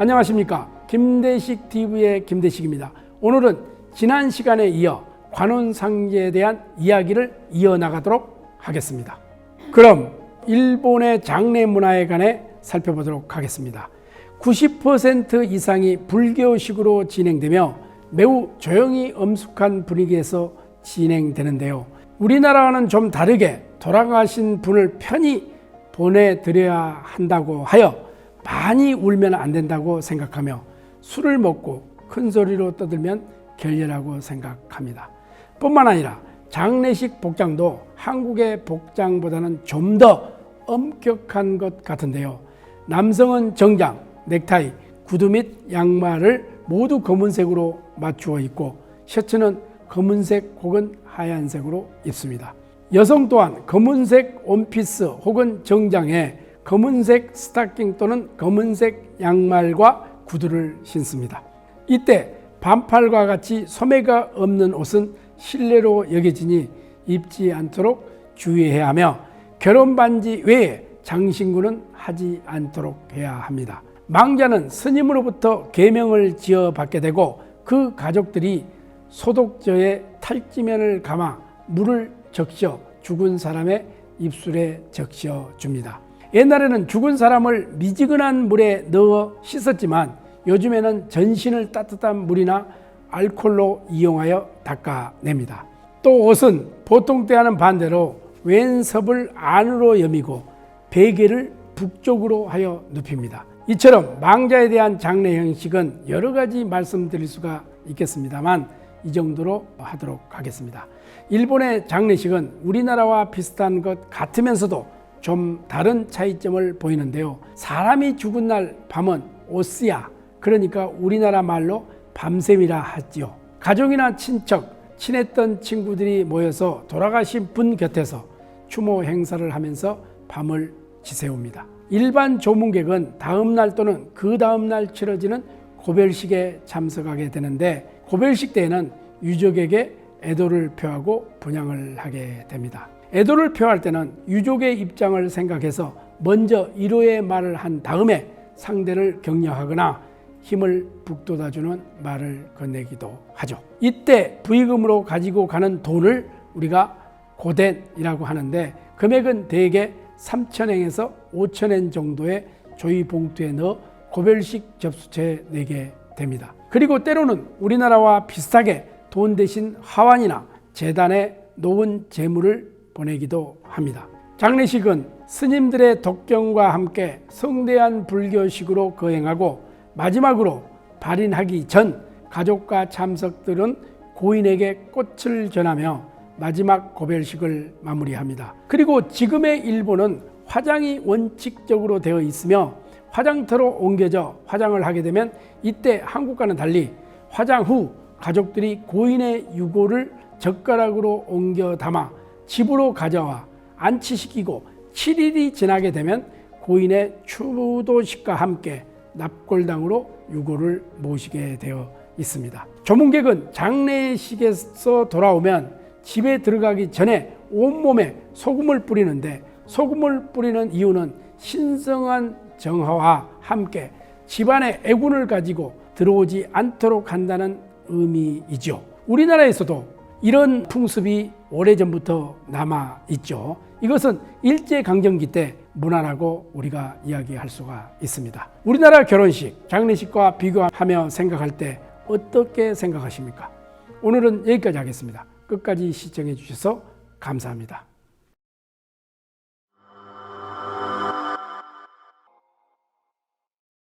안녕하십니까. 김대식 TV의 김대식입니다. 오늘은 지난 시간에 이어 관혼상제에 대한 이야기를 이어나가도록 하겠습니다. 그럼 일본의 장례 문화에 관해 살펴보도록 하겠습니다. 90% 이상이 불교식으로 진행되며 매우 조용히 엄숙한 분위기에서 진행되는데요. 우리나라와는 좀 다르게 돌아가신 분을 편히 보내드려야 한다고 하여 많이 울면 안 된다고 생각하며 술을 먹고 큰 소리로 떠들면 결례라고 생각합니다. 뿐만 아니라 장례식 복장도 한국의 복장보다는 좀 더 엄격한 것 같은데요. 남성은 정장, 넥타이, 구두 및 양말을 모두 검은색으로 맞추어 입고 셔츠는 검은색 혹은 하얀색으로 입습니다. 여성 또한 검은색 원피스 혹은 정장에 검은색 스타킹 또는 검은색 양말과 구두를 신습니다. 이때 반팔과 같이 소매가 없는 옷은 실례로 여겨지니 입지 않도록 주의해야 하며 결혼 반지 외에 장신구는 하지 않도록 해야 합니다. 망자는 스님으로부터 계명을 지어 받게 되고 그 가족들이 소독저에 탈지면을 감아 물을 적셔 죽은 사람의 입술에 적셔 줍니다. 옛날에는 죽은 사람을 미지근한 물에 넣어 씻었지만 요즘에는 전신을 따뜻한 물이나 알콜로 이용하여 닦아냅니다. 또 옷은 보통 때와는 반대로 왼섭을 안으로 여미고 베개를 북쪽으로 하여 눕힙니다. 이처럼 망자에 대한 장례 형식은 여러 가지 말씀드릴 수가 있겠습니다만 이 정도로 하도록 하겠습니다. 일본의 장례식은 우리나라와 비슷한 것 같으면서도 좀 다른 차이점을 보이는데요. 사람이 죽은 날 밤은 오스야, 그러니까 우리나라 말로 밤샘이라 하지요. 가족이나 친척, 친했던 친구들이 모여서 돌아가신 분 곁에서 추모 행사를 하면서 밤을 지새웁니다. 일반 조문객은 다음 날 또는 그 다음 날 치러지는 고별식에 참석하게 되는데 고별식 때에는 유족에게 애도를 표하고 분양을 하게 됩니다. 애도를 표할 때는 유족의 입장을 생각해서 먼저 위로의 말을 한 다음에 상대를 격려하거나 힘을 북돋아주는 말을 건네기도 하죠. 이때 부의금으로 가지고 가는 돈을 우리가 고된이라고 하는데 금액은 대개 3천엔에서 5천엔 정도의 조이 봉투에 넣어 고별식 접수처에 내게 됩니다. 그리고 때로는 우리나라와 비슷하게 돈 대신 화환이나 재단에 놓은 재물을 보내기도 합니다. 장례식은 스님들의 독경과 함께 성대한 불교식으로 거행하고 마지막으로 발인하기 전 가족과 참석들은 고인에게 꽃을 전하며 마지막 고별식을 마무리합니다. 그리고 지금의 일본은 화장이 원칙적으로 되어 있으며 화장터로 옮겨져 화장을 하게 되면 이때 한국과는 달리 화장 후 가족들이 고인의 유골을 젓가락으로 옮겨 담아 집으로 가져와 안치시키고 7일이 지나게 되면 고인의 추도식과 함께 납골당으로 유골을 모시게 되어 있습니다. 조문객은 장례식에서 돌아오면 집에 들어가기 전에 온몸에 소금을 뿌리는데 소금을 뿌리는 이유는 신성한 정화와 함께 집안에 애군을 가지고 들어오지 않도록 한다는 의미이죠. 우리나라에서도 이런 풍습이 오래전부터 남아 있죠. 이것은 일제 강점기 때 문화라고 우리가 이야기할 수가 있습니다. 우리나라 결혼식, 장례식과 비교하며 생각할 때 어떻게 생각하십니까? 오늘은 여기까지 하겠습니다. 끝까지 시청해 주셔서 감사합니다.